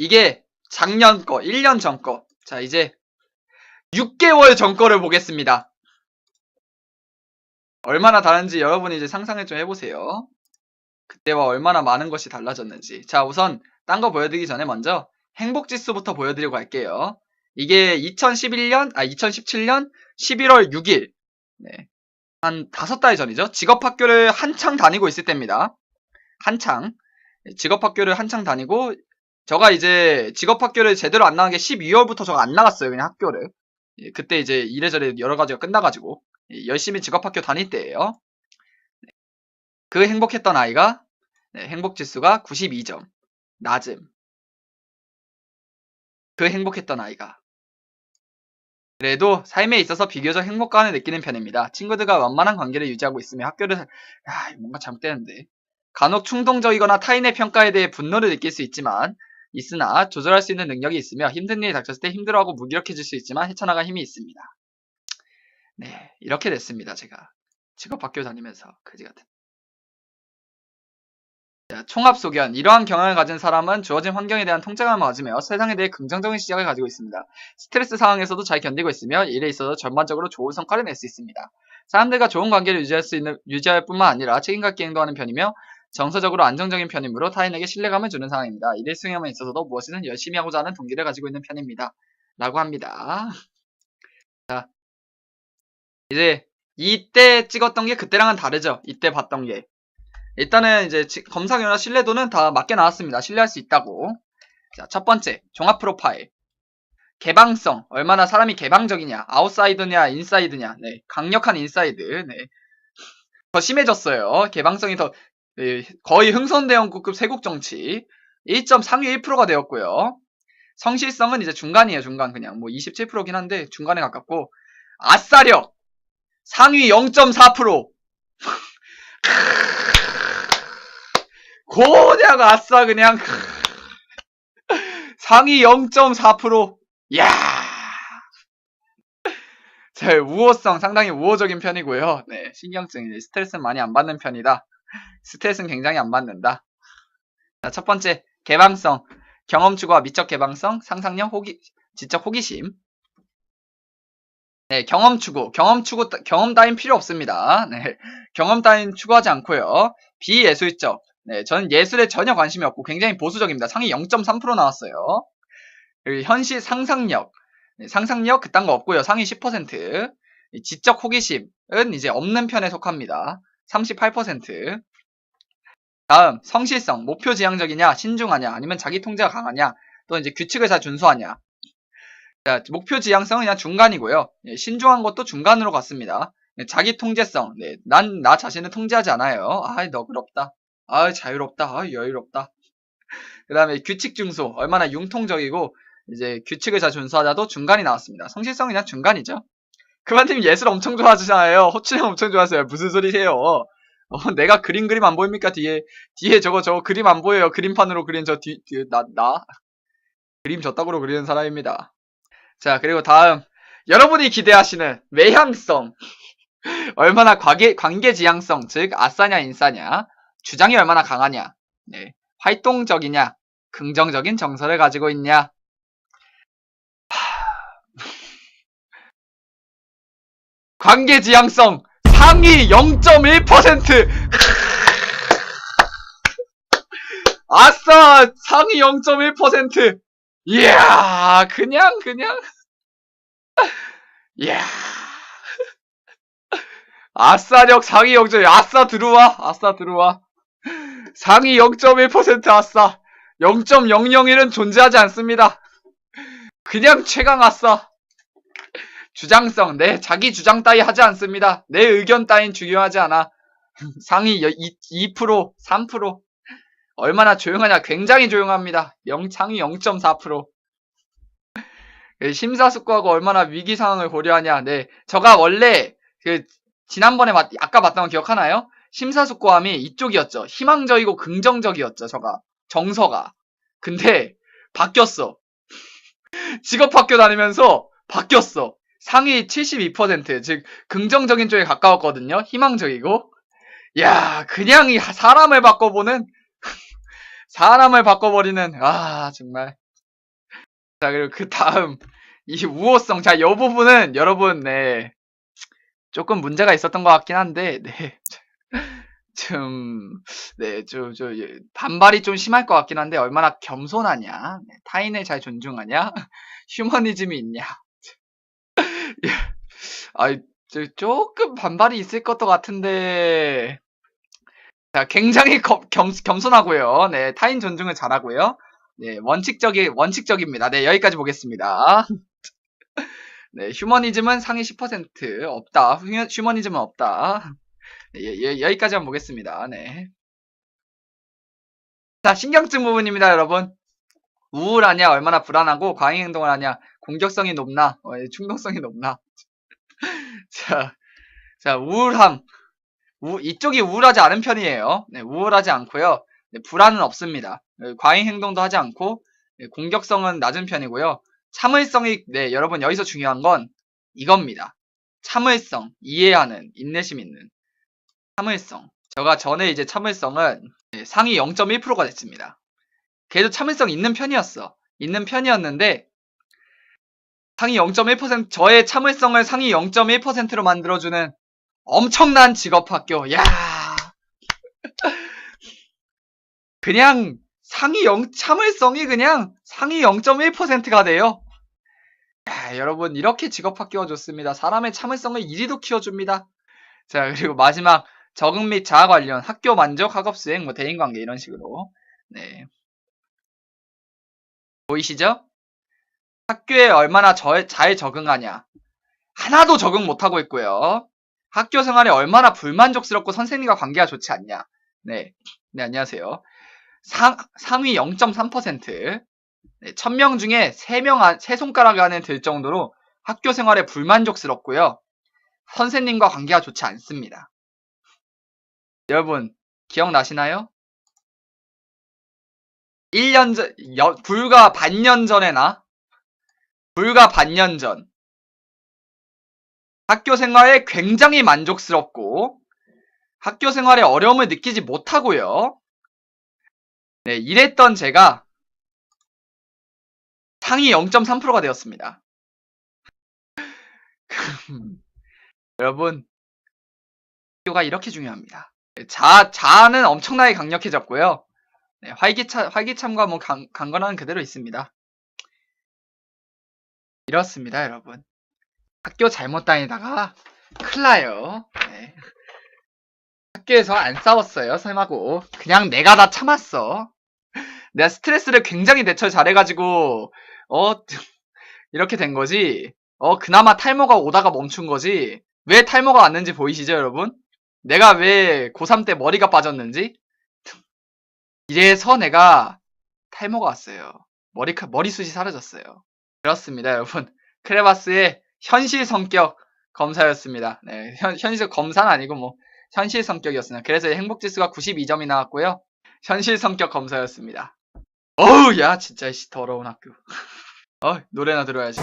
이게 작년 거, 1년 전 거. 자, 이제 6개월 전 거를 보겠습니다. 얼마나 다른지 여러분이 이제 상상을 좀 해보세요. 그때와 얼마나 많은 것이 달라졌는지. 자, 우선 딴 거 보여드리기 전에 먼저 행복지수부터 보여드리고 갈게요. 이게 2011년, 아, 2017년 11월 6일. 네. 한 다섯 달 전이죠. 직업학교를 한창 다니고 있을 때입니다. 한창. 직업학교를 한창 다니고, 저가 이제 직업 학교를 제대로 안 나간 게 12월부터 저가 안 나갔어요. 그냥 학교를. 예, 그때 이제 이래저래 여러 가지가 끝나가지고. 예, 열심히 직업 학교 다닐 때예요. 그 행복했던 아이가, 네, 행복 지수가 92점. 낮음. 그 행복했던 아이가. 그래도 삶에 있어서 비교적 행복감을 느끼는 편입니다. 친구들과 원만한 관계를 유지하고 있으며 학교를 살- 야 뭔가 잘못되는데 간혹 충동적이거나 타인의 평가에 대해 분노를 느낄 수 있지만 있으나 조절할 수 있는 능력이 있으며 힘든 일이 닥쳤을 때 힘들어하고 무기력해질 수 있지만 헤쳐나갈 힘이 있습니다. 네 이렇게 됐습니다. 제가 직업학교 다니면서 그지 같은 자, 총합 소견. 이러한 경향을 가진 사람은 주어진 환경에 대한 통제감을 가지며 세상에 대해 긍정적인 시각을 가지고 있습니다. 스트레스 상황에서도 잘 견디고 있으며 일에 있어서 전반적으로 좋은 성과를 낼 수 있습니다. 사람들과 좋은 관계를 유지할 수 있는 유지할 뿐만 아니라 책임감 있게 행동하는 편이며 정서적으로 안정적인 편이므로 타인에게 신뢰감을 주는 상황입니다. 일의 수행함에 있어서도 무엇이든 열심히 하고자 하는 동기를 가지고 있는 편입니다. 라고 합니다. 자, 이제 이때 찍었던 게 그때랑은 다르죠. 이때 봤던 게. 일단은 이제 지- 검사 결과 신뢰도는 다 맞게 나왔습니다. 신뢰할 수 있다고. 자, 첫 번째, 종합 프로파일. 개방성, 얼마나 사람이 개방적이냐, 아웃사이드냐, 인사이드냐, 네, 강력한 인사이드, 네. 더 심해졌어요. 개방성이 더, 네, 거의 흥선대원급 세국 정치. 1점 상위 1%가 되었고요. 성실성은 이제 중간이에요, 중간. 그냥 뭐 27%긴 한데, 중간에 가깝고. 아싸력! 상위 0.4%! 고냥 아싸 그냥 상위 0.4% 야. 제 우호성 상당히 우호적인 편이고요. 네, 신경증 이제 스트레스는 많이 안 받는 편이다. 스트레스는 굉장히 안 받는다. 자, 첫 번째 개방성, 경험 추구와 미적 개방성, 상상력, 호기, 지적 호기심. 네, 경험 추구, 경험 추구, 경험 따윈 필요 없습니다. 네, 경험 따윈 추구하지 않고요. 비예술적, 네, 저는 예술에 전혀 관심이 없고 굉장히 보수적입니다. 상위 0.3% 나왔어요. 그리고 현실 상상력, 네, 상상력 그딴 거 없고요. 상위 10%. 이 지적 호기심은 이제 없는 편에 속합니다. 38%. 다음 성실성, 목표 지향적이냐, 신중하냐, 아니면 자기 통제가 강하냐, 또 이제 규칙을 잘 준수하냐. 자, 목표 지향성은 그냥 중간이고요. 예, 신중한 것도 중간으로 갔습니다. 네, 자기 통제성, 네, 난 나 자신을 통제하지 않아요. 아이 너그럽다. 아 자유롭다. 아 여유롭다. 그 다음에 규칙 중소 얼마나 융통적이고 이제 규칙을 잘 준수하자도 중간이 나왔습니다. 성실성은 그냥 중간이죠. 그만님 예술 엄청 좋아하시잖아요. 호칭 엄청 좋아하세요. 무슨 소리세요? 어, 내가 그림 그림 안 보입니까 뒤에 뒤에 저거 저거 그림 안 보여요. 그림판으로 그린 저뒤 뒤에 나 나. 그림 저따구로 그리는 사람입니다. 자 그리고 다음 여러분이 기대하시는 외향성 얼마나 관계 관계 지향성 즉 아싸냐 인싸냐 주장이 얼마나 강하냐, 네, 활동적이냐, 긍정적인 정서를 가지고 있냐. 관계 지향성 상위 0.1%. 아싸 상위 0.1%. 이야 그냥 그냥. 이야. 아싸력 상위 0.1 아싸 들어와 아싸 들어와. 상위 0.1% 아싸. 0.001은 존재하지 않습니다. 그냥 최강 아싸 주장성 내 자기 주장 따위 하지 않습니다 내 의견 따윈 중요하지 않아 상위 2, 2% 3% 얼마나 조용하냐 굉장히 조용합니다 0, 상위 0.4% 심사숙고하고 얼마나 위기 상황을 고려하냐 네 저가 원래 그 지난번에 봤, 아까 봤던 거 기억하나요? 심사숙고함이 이쪽이었죠. 희망적이고 긍정적이었죠. 저가 정서가. 근데 바뀌었어. 직업 학교 다니면서 바뀌었어. 상위 72%, 즉 긍정적인 쪽에 가까웠거든요. 희망적이고. 야, 그냥 이 사람을 바꿔보는 사람을 바꿔버리는 아 정말 자, 그리고 그 다음, 이 우호성. 자, 이 부분은 여러분, 네. 조금 문제가 있었던 것 같긴 한데, 네. 좀, 네, 좀, 좀, 예, 반발이 좀 심할 것 같긴 한데, 얼마나 겸손하냐, 네, 타인을 잘 존중하냐, 휴머니즘이 있냐. 예, 아, 저, 조금 반발이 있을 것도 같은데, 자, 굉장히 겸, 겸, 겸손하고요. 네, 타인 존중을 잘하고요. 네, 원칙적이, 원칙적입니다. 네, 여기까지 보겠습니다. 네, 휴머니즘은 상위 10% 없다. 휴, 휴머니즘은 없다. 네, 예, 예, 여기까지 한번 보겠습니다. 네. 자, 신경증 부분입니다, 여러분. 우울하냐, 얼마나 불안하고, 과잉 행동을 하냐, 공격성이 높나, 어, 예, 충동성이 높나. 자, 자, 우울함. 우, 이쪽이 우울하지 않은 편이에요. 네, 우울하지 않고요. 네, 불안은 없습니다. 네, 과잉 행동도 하지 않고, 네, 공격성은 낮은 편이고요. 참을성이, 네, 여러분, 여기서 중요한 건 이겁니다. 참을성, 이해하는, 인내심 있는. 참을성. 제가 전에 이제 참을성은 네, 상위 0.1%가 됐습니다. 그래도 참을성 있는 편이었어. 있는 편이었는데 상위 0.1% 저의 참을성을 상위 0.1%로 만들어주는 엄청난 직업학교. 야. 그냥 상위 0 참을성이 그냥 상위 0.1%가 돼요. 야, 여러분 이렇게 직업학교가 좋습니다. 사람의 참을성을 이리도 키워줍니다. 자 그리고 마지막 적응 및 자아 관련, 학교 만족, 학업 수행, 뭐 대인 관계 이런 식으로. 네. 보이시죠? 학교에 얼마나 저- 잘 적응하냐. 하나도 적응 못하고 있고요. 학교 생활에 얼마나 불만족스럽고 선생님과 관계가 좋지 않냐. 네. 네, 안녕하세요. 상, 상위 0.3%. 네, 1000명 중에 3명, 안, 3손가락 안에 들 정도로 학교 생활에 불만족스럽고요. 선생님과 관계가 좋지 않습니다. 여러분, 기억나시나요? 1년 전, 여- 불과 반년 전에나, 불과 반년 전, 학교 생활에 굉장히 만족스럽고, 학교 생활에 어려움을 느끼지 못하고요. 네, 이랬던 제가 상위 0.3%가 되었습니다. 여러분, 학교가 이렇게 중요합니다. 자, 자아는 엄청나게 강력해졌고요. 네, 활기차, 활기참과 뭐 강, 강건한 그대로 있습니다. 이렇습니다, 여러분. 학교 잘못 다니다가 큰일 나요. 네. 학교에서 안 싸웠어요, 쌤하고. 그냥 내가 다 참았어. 내가 스트레스를 굉장히 대처 잘해가지고, 어, 이렇게 된 거지. 어, 그나마 탈모가 오다가 멈춘 거지. 왜 탈모가 왔는지 보이시죠, 여러분? 내가 왜 고3 때 머리가 빠졌는지? 이래서 내가 탈모가 왔어요. 머리, 머리숱이 사라졌어요. 그렇습니다, 여러분. 크레바스의 현실 성격 검사였습니다. 네, 현, 현실 검사는 아니고 뭐, 현실 성격이었습니다. 그래서 행복 지수가 92점이 나왔고요. 현실 성격 검사였습니다. 어우, 야, 진짜, 씨, 더러운 학교. 어, 노래나 들어야지.